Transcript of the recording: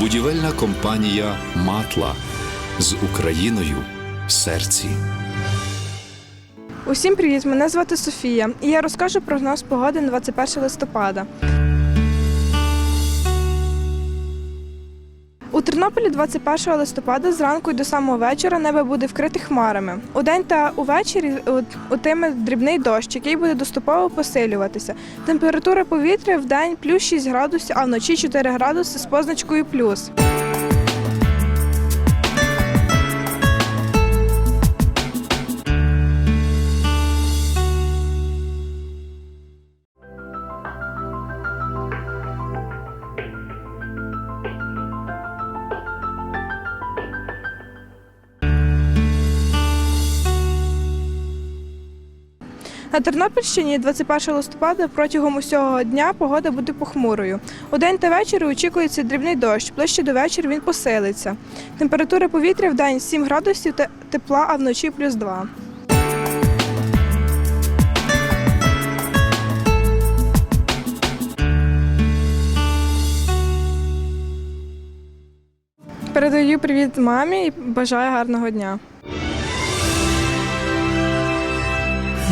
Будівельна компанія Матла з Україною в серці. Усім привіт! Мене звати Софія, і я розкажу прогноз погоди на 21 листопада. Тернополі 21 листопада зранку і до самого вечора небо буде вкрите хмарами. Удень та увечері утиме дрібний дощ, який буде доступово посилюватися. Температура повітря в день плюс 6 градусів, а вночі 4 градуси з позначкою плюс. На Тернопільщині 21 листопада протягом усього дня погода буде похмурою. У день та ввечері очікується дрібний дощ. Ближче до вечора він посилиться. Температура повітря в день 7 градусів те- тепла, а вночі плюс 2. Передаю привіт мамі і бажаю гарного дня.